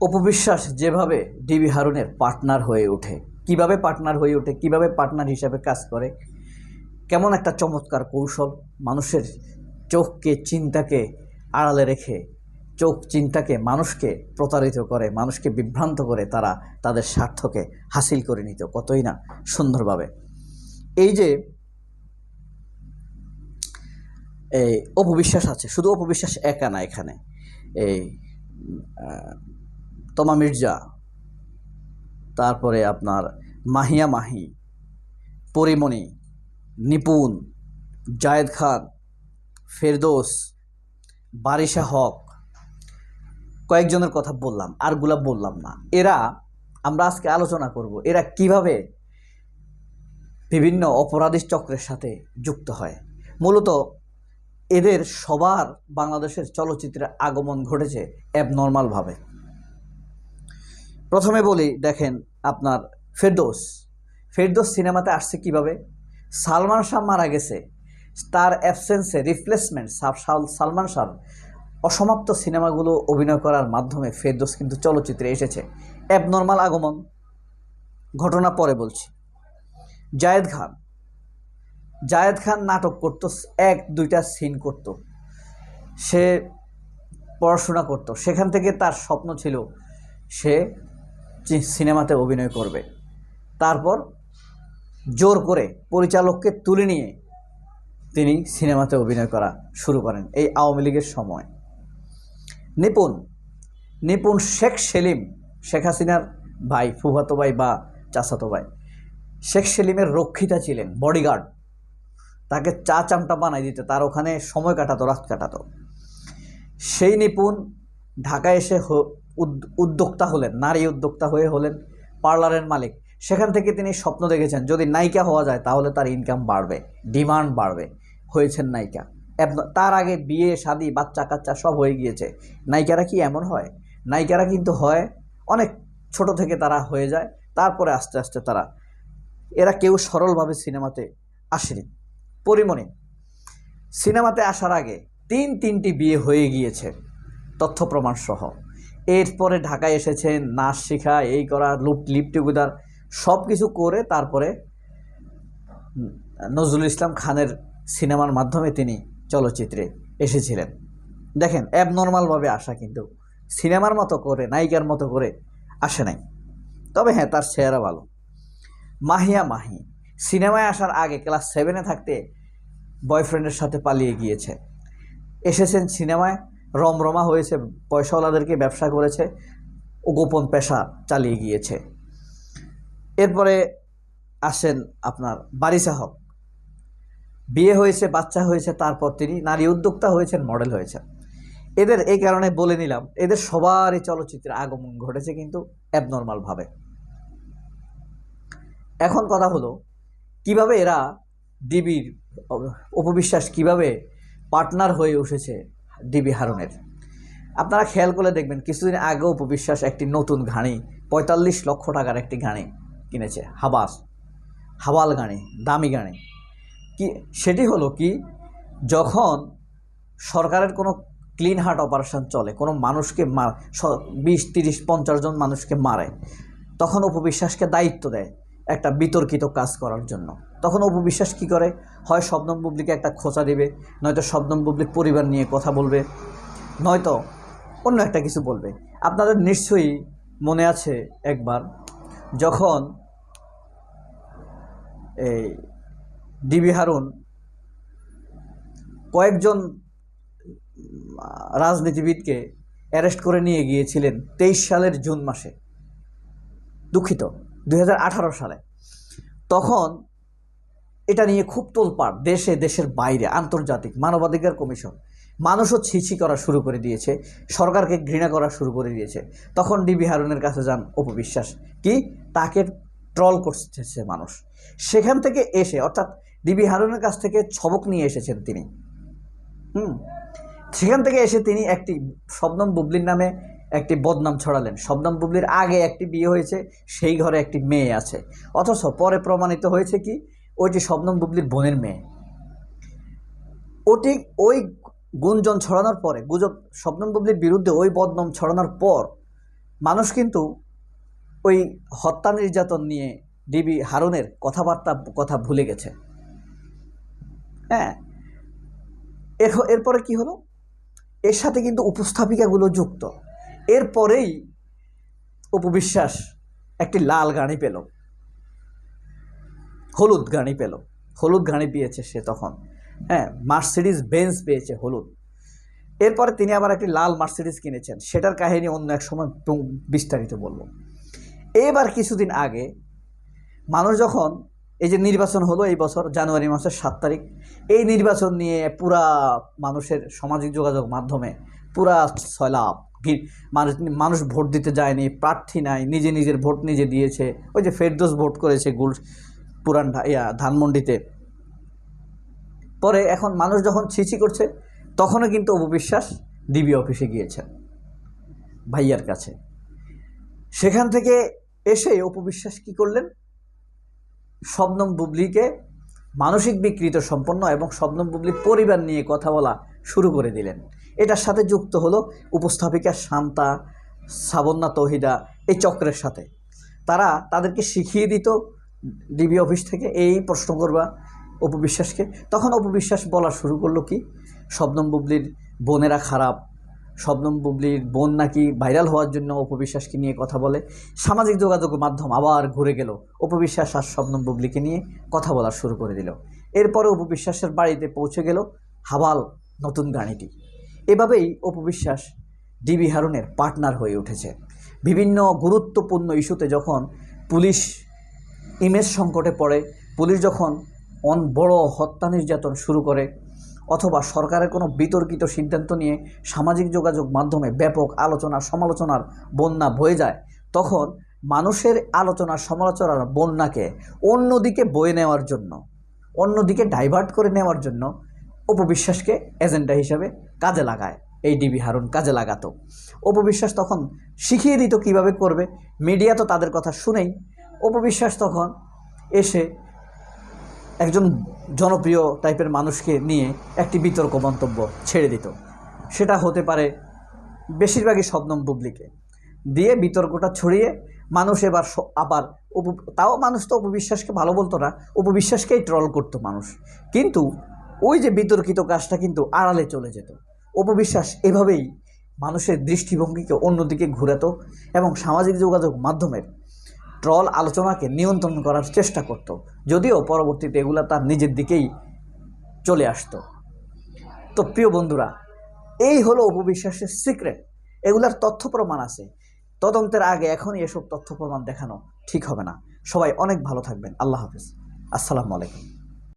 অপবিশ্বাস যেভাবে ডিবি হারুনের পার্টনার হয়ে ওঠে, কীভাবে পার্টনার হয়ে ওঠে, কীভাবে পার্টনার হিসাবে কাজ করে, কেমন একটা চমৎকার কৌশল মানুষের চোখকে, চিন্তাকে আড়ালে রেখে, চোখ চিন্তাকে মানুষকে প্রতারিত করে, মানুষকে বিভ্রান্ত করে তারা তাদের স্বার্থকে হাসিল করে নিত, কতই না সুন্দরভাবে। এই যে, এই অপবিশ্বাস আছে, শুধু অপবিশ্বাস একা না এখানে। এই তমা মির্জা, তারপরে আপনার মাহিয়া মাহি, পরিমণি, নিপুণ, জায়েদ খান, ফেরদোস, বারিশা হক, কয়েকজনের কথা বললাম আর আরগুলা বললাম না। এরা, আমরা আজকে আলোচনা করব, এরা কীভাবে বিভিন্ন অপরাধী চক্রের সাথে যুক্ত হয়। মূলত, এদের সবার বাংলাদেশের চলচ্চিত্রে আগমন ঘটেছে অ্যাবনর্মালভাবে প্রথমে বলি, দেখেন আপনার ফেরদোস। ফেরদোস সিনেমাতে আসছে কীভাবে? সালমান শাহ মারা গেছে। তার অ্যাবসেন্সে রিপ্লেসমেন্ট সালমান শাহ অসমাপ্ত সিনেমাগুলো অভিনয় করার মাধ্যমে ফেরদোস কিন্তু চলচ্চিত্রে এসেছে। অ্যাবনর্মাল আগমন। ঘটনা পরে বলছি। জায়েদ খান। জায়েদ খান নাটক করতো, এক, দুইটা সিন করত। সে পড়াশোনা করত। সেখান থেকে তার স্বপ্ন ছিল, সে সিনেমাতে অভিনয় করবে। তারপর জোর করে পরিচালককে তুলে নিয়ে তিনি সিনেমাতে অভিনয় করা শুরু করেন এই আওয়ামী লীগের সময়। নিপুণ নিপুণ শেখ সেলিম, শেখ হাসিনার ভাই, ফুফাতো ভাই বা চাচাতো ভাই, শেখ সেলিমের রক্ষিতা ছিলেন বডিগার্ড তাকে চা চামটা বানাই দিতে, তার ওখানে সময় কাটাতো, রাত কাটাতো। সেই নিপুণ ঢাকায় এসে উদ্যোক্তা হলেন, নারী উদ্যোক্তা হয়ে হলেন পার্লারের মালিক। সেখান থেকে তিনি স্বপ্ন দেখেছেন, যদি নায়িকা হওয়া যায় তাহলে তার ইনকাম বাড়বে ডিমান্ড বাড়বে। হয়েছেন নায়িকা। তার আগে বিয়ে, শাদি, বাচ্চা কাচ্চা সব হয়ে গিয়েছে। নায়িকারা কি এমন হয়? নায়িকারা কিন্তু হয়, অনেক ছোট থেকে তারা হয়ে যায়, তারপরে আস্তে আস্তে তারা, এরা কেউ সরলভাবে সিনেমাতে আসেনি। পরিমণি, সিনেমাতে আসার আগে তিন তিনটি বিয়ে হয়ে গিয়েছে, তথ্য প্রমাণ সহ। এরপরে ঢাকায় এসেছেন নাচ শেখা, এই করা, লুপ লিপ টুগেদার সব কিছু করে তারপরে নজরুল ইসলাম খানের সিনেমার মাধ্যমে তিনি চলচ্চিত্রে এসেছিলেন। দেখেন অ্যাবনর্মালভাবে আসা কিন্তু সিনেমার মতো করে, নায়িকার মতো করে আসে নাই। তবে হ্যাঁ তার চেহারা ভালো। মাহিয়া মাহি, সিনেমায় আসার আগে ক্লাস সেভেনে থাকতে বয়ফ্রেন্ডের সাথে পালিয়ে গিয়েছে। এসেছেন সিনেমায় রমরমা হয়েছে, পয়সাওয়ালাদেরকে ব্যবসা করেছে ও গোপন পেশা চালিয়ে গিয়েছে। এরপরে আসেন আপনার বারিসা হক। বিয়ে হয়েছে, বাচ্চা হয়েছে, তারপর তিনি নারী উদ্যোক্তা হয়েছেন, মডেল হয়েছেন। এদের এই কারণে বলে নিলাম, এদের সবারই চলচ্চিত্রে আগমন ঘটেছে কিন্তু অ্যাবনর্মালভাবে এখন কথা হলো, কীভাবে এরা ডিবির উপবিশ্বাস কীভাবে পার্টনার হয়ে উঠেছে ডিবি হারুনের। আপনারা খেয়াল করে দেখবেন কিছুদিন আগে উপবিশ্বাস একটি নতুন গাড়ি পঁয়তাল্লিশ লক্ষ টাকার একটি গাড়ি কিনেছে, হাবাস। হাওয়াল গাড়ি দামি গাড়ি কি, সেটি হলো কি, যখন সরকারের কোনো ক্লিন হার্ট অপারেশন চলে, কোনো মানুষকে মার বিশ, তিরিশ, পঞ্চাশ জন মানুষকে মারে, তখন উপবিশ্বাসকে দায়িত্ব দেয়। একটা বিতর্কিত কাজ করার জন্য। তখন উপবিশ্বাস কী করে? হয় শবনম বুবলিকে একটা খোঁচা দেবে, নয়তো শবনম বুবলির পরিবার নিয়ে কথা বলবে, নয়তো অন্য একটা কিছু বলবে। আপনাদের নিশ্চয়ই মনে আছে একবার, যখন এই ডিবি হারুন কয়েকজন রাজনীতিবিদকে অ্যারেস্ট করে নিয়ে গিয়েছিলেন তেইশ সালের জুন মাসে। দুঃখিত। দু হাজার আঠারো সালে। তখন এটা নিয়ে খুব তোলপাড় দেশে, দেশের বাইরে, আন্তর্জাতিক মানবাধিকার কমিশন। মানুষও ছিছি করা শুরু করে দিয়েছে, সরকারকে ঘৃণা করা শুরু করে দিয়েছে। তখন ডিবি হারুনের কাছে যান অপবিশ্বাস। কি? তাকে ট্রল করতেছে মানুষ। সেখান থেকে এসে, অর্থাৎ ডিবি হারুনের কাছ থেকে ছবক নিয়ে এসেছেন তিনি। হুম? সেখান থেকে এসে তিনি একটি শবনম বুবলির নামে একটি বদনাম ছড়ালেন। শবনম বুবলির আগে একটি বিয়ে হয়েছে, সেই ঘরে একটি মেয়ে আছে। অথচ পরে প্রমাণিত হয়েছে কি ওইটি শবনম বুবলির বোনের মেয়ে। ওটি ওই গুঞ্জন ছড়ানোর পরে, গুজব শবনম বুবলির বিরুদ্ধে ওই বদনাম ছড়ানোর পর, মানুষ কিন্তু ওই হত্যা নির্যাতন নিয়ে ডিবি হারুনের কথাবার্তা, কথা ভুলে গেছে। হ্যাঁ এরপরে কি হলো? এর সাথে কিন্তু উপস্থাপিকাগুলো যুক্ত। এরপরেই উপবিশ্বাস একটি লাল গাড়ি পেল। হলুদ গাড়ি পেল। হলুদ গাড়ি পেয়েছে সে তখন। হ্যাঁ মার্সিডিস বেঞ্চ পেয়েছে হলুদ। এরপরে তিনি আবার একটি লাল মার্সিডিস কিনেছেন। সেটার কাহিনী অন্য এক সময় বিস্তারিত বলব। এবার কিছুদিন আগে মানুষ যখন, এই যে নির্বাচন হলো এই বছর, জানুয়ারি মাসের সাত তারিখ, এই নির্বাচন নিয়ে পুরা মানুষের সামাজিক যোগাযোগ মাধ্যমে পুরা সয়লাভ মানুষ মানুষ ভোট দিতে যায়নি, প্রার্থী নাই, নিজে নিজের ভোট নিজে দিয়েছে। ওই যে ফেরদোস ভোট করেছে গুল, পুরান ইয়া, ধানমন্ডিতে। পরে এখন মানুষ যখন ছিছি করছে, তখনও কিন্তু অপবিশ্বাস ডিবি অফিসে গিয়েছেন ভাইয়ার কাছে। সেখান থেকে এসে অপবিশ্বাস কি করলেন? শবনম বুবলিকে মানসিক বিকৃত সম্পন্ন এবং শবনম বুবলির পরিবার নিয়ে কথা বলা শুরু করে দিলেন। এটার সাথে যুক্ত হলো উপস্থাপিকা শান্তা সাবন্না তহিদা এই চক্রের সাথে। তারা তাদেরকে শিখিয়ে দিত ডিবি অফিস থেকে, এই প্রশ্ন করবা অপবিশ্বাসকে। তখন অপবিশ্বাস বলা শুরু করল কি? শবনম বুবলির বোনেরা খারাপ। শবনম বুবলির বোন নাকি ভাইরাল হওয়ার জন্য অপবিশ্বাসকে নিয়ে কথা বলে। সামাজিক যোগাযোগ মাধ্যম আবার ঘুরে গেল। অপবিশ্বাস আর শবনম বুবলিকে নিয়ে কথা বলা শুরু করে দিল। এরপরে অপবিশ্বাসের বাড়িতে পৌঁছে গেল হাবাল নতুন গাড়িটি। এভাবেই অপবিশ্বাস ডিবি হারুনের পার্টনার হয়ে উঠেছে। বিভিন্ন গুরুত্বপূর্ণ ইস্যুতে যখন পুলিশ ইমেজ সংকটে পড়ে, পুলিশ যখন অন বড় হত্যা নির্যাতন শুরু করে, অথবা সরকারের কোনো বিতর্কিত সিদ্ধান্ত নিয়ে সামাজিক যোগাযোগ মাধ্যমে ব্যাপক আলোচনা, সমালোচনার বন্যা বয়ে যায়, তখন মানুষের আলোচনা, সমালোচনার বন্যাকে অন্যদিকে বয়ে নেওয়ার জন্য, অন্যদিকে ডাইভার্ট করে নেওয়ার জন্য অপবিশ্বাসকে এজেন্ডা হিসাবে কাজে লাগায়। এই ডিবি হারুন কাজে লাগাতো। অপবিশ্বাস তখন শিখিয়ে দিত কীভাবে করবে। মিডিয়া তো তাদের কথা শুনেই অপবিশ্বাস তখন এসে একজন জনপ্রিয় টাইপের মানুষকে নিয়ে একটি বিতর্ক মন্তব্য ছেড়ে দিত। সেটা হতে পারে বেশিরভাগই শবনম বুবলিকে। দিয়ে বিতর্কটা ছড়িয়ে মানুষ এবার আবার তাও মানুষ তো উপবিশ্বাসকে ভালো বলতো না উপবিশ্বাসকেই ট্রল করতো মানুষ। কিন্তু ওই যে বিতর্কিত কাজটা কিন্তু আড়ালে চলে যেত। উপবিশ্বাস এভাবেই মানুষের দৃষ্টিভঙ্গিকে অন্যদিকে ঘুরাতো এবং সামাজিক যোগাযোগ মাধ্যমের ট্রল আলোচনাকে নিয়ন্ত্রণ করার চেষ্টা করত, যদিও পরবর্তীতে এগুলা তার নিজের দিকেই চলে আসতো। তো প্রিয় বন্ধুরা, এই হলো অপবিশ্বাসের সিক্রেট এগুলার তথ্য প্রমাণ আছে। তদন্তের আগে এখনই এসব তথ্য প্রমাণ দেখানো ঠিক হবে না। সবাই অনেক ভালো থাকবেন। আল্লাহ হাফিজ। আসসালামু আলাইকুম।